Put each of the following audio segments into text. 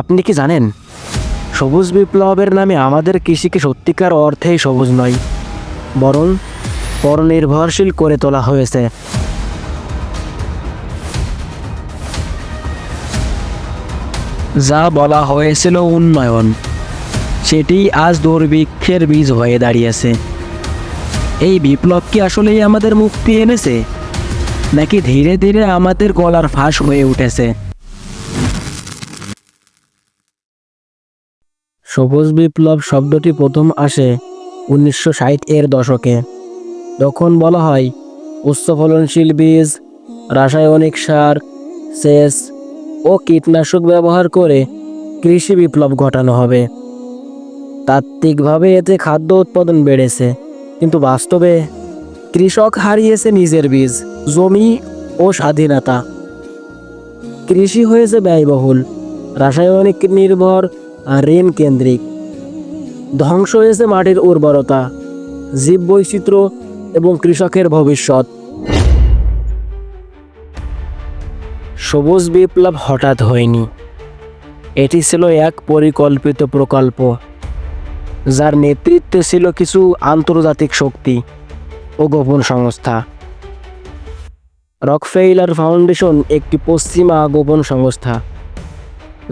আপনি কি জানেন? সবুজ বিপ্লবের নামে আমাদের কৃষিকে সত্যিকার অর্থেই সবুজ নয়, বরং পরনির্ভরশীল করে তোলা হয়েছে। যা বলা হয়েছিল উন্নয়ন, সেটি আজ দুর্ভিক্ষের বীজ হয়ে দাঁড়িয়েছে। এই বিপ্লব কি আসলেই আমাদের মুক্তি এনেছে? নাকি ধীরে ধীরে আমাদের গলার ফাঁস হয়ে উঠেছে? সবুজ বিপ্লব শব্দটি প্রথম আসে উনিশশো ষাট এর দশকে। তখন বলা হয়, উচ্চ ফলনশীল বীজ, রাসায়নিক সার, সেচ ও কীটনাশক ব্যবহার করে কৃষি বিপ্লব ঘটানো হবে। তাত্ত্বিকভাবে এতে খাদ্য উৎপাদন বেড়েছে, কিন্তু বাস্তবে কৃষক হারিয়েছে নিজের বীজ, জমি ও স্বাধীনতা। কৃষি হয়েছে ব্যয়বহুল, রাসায়নিক নির্ভর ঋণ কেন্দ্রিক। ধ্বংস হয়েছে মাটির উর্বরতা, জীববৈচিত্র্য এবং কৃষকের ভবিষ্যৎ। সবুজ বিপ্লব হঠাৎ হয়নি। এটি ছিল এক পরিকল্পিত প্রকল্প, যার নেতৃত্বে ছিল কিছু আন্তর্জাতিক শক্তি ও গোপন সংস্থা। রকফেইলার ফাউন্ডেশন একটি পশ্চিমা গোপন সংস্থা।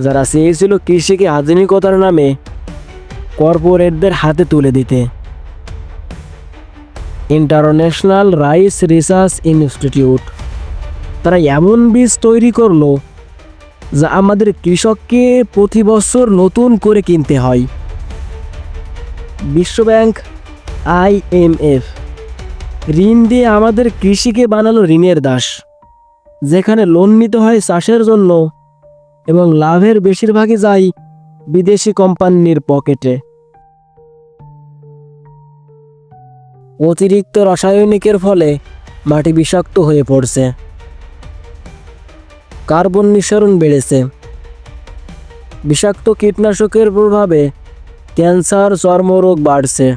যারা চেয়েছিল কৃষিকে আধুনিকতার নামে কর্পোরেটদের হাতে তুলে দিতে। International Rice Research Institute. তারা এমন বীজ তৈরি করল যা আমাদের কৃষককে প্রতি বছর নতুন করে কিনতে হয়। বিশ্বব্যাংক আইএমএফ ঋণ দিয়ে আমাদের কৃষিকে বানালো ঋণের দাস, যেখানে লোন নিতে হয় চাষের জন্য। এবং লাভের বেশিরভাগই যায় বিদেশি কোম্পানির পকেটে। অতিরিক্ত রাসায়নিকের ফলে মাটি বিষাক্ত হয়ে পড়ছে। কার্বন নিঃসরণ বেড়েছে। বিষাক্ত কীটনাশকের প্রভাবে ক্যান্সার, চর্মরোগ বাড়ছে।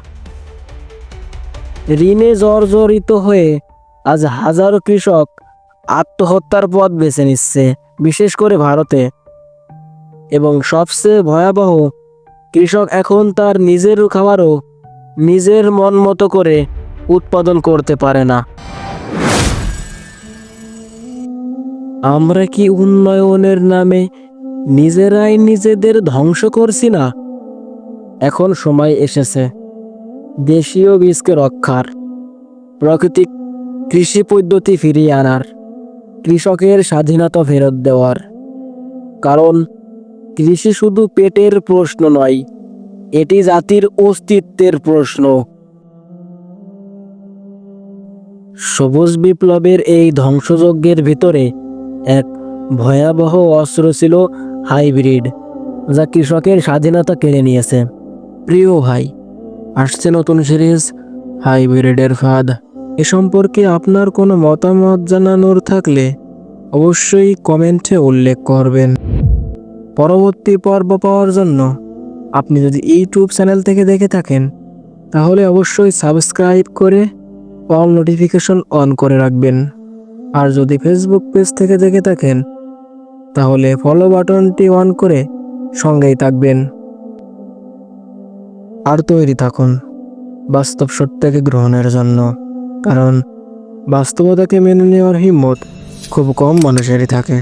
ঋণে জর্জরিত হয়ে আজ হাজারো কৃষক আত্মহত্যার পথ বেছে নিচ্ছে। বিশেষ করে ভারতে। এবং সবচেয়ে ভয়াবহ কৃষক এখন তার নিজের খাবারও নিজের মন মতো করে উৎপাদন করতে পারে না। আমরা কি উন্নয়নের নামে নিজেরাই নিজেদের ধ্বংস করছি না? এখন সময় এসেছে দেশীয় বীজকে রক্ষার, প্রাকৃতিক কৃষি পদ্ধতি ফিরিয়ে আনার। কৃষকের স্বাধীনতা ফেরত দেওয়ার। কারণ কৃষি শুধু পেটের প্রশ্ন নয়, এটি জাতির অস্তিত্বের প্রশ্ন। সবুজ বিপ্লবের এই ধ্বংসযজ্ঞের ভিতরে এক ভয়াবহ অস্ত্র ছিল হাইব্রিড, যা কৃষকের স্বাধীনতা কেড়ে নিয়েছে। প্রিয় ভাই, আসছে নতুন সিরিজ হাইব্রিডের ফাঁদ। এ সম্পর্কে আপনার কোনো মতামত জানানোর থাকলে অবশ্যই কমেন্টে উল্লেখ করবেন। পরবর্তী পর্ব পাওয়ার জন্য আপনি যদি ইউটিউব চ্যানেল থেকে দেখে থাকেন, তাহলে অবশ্যই সাবস্ক্রাইব করে অল নোটিফিকেশন অন করে রাখবেন। আর যদি ফেসবুক পেজ থেকে দেখে থাকেন, তাহলে ফলো বাটনটি অন করে সঙ্গেই থাকবেন। আর তৈরি থাকুন বাস্তব সত্যকে গ্রহণের জন্য। কারণ বাস্তবতাকে মেনে নেওয়ার হিম্মত খুব কম মানুষেরই থাকে।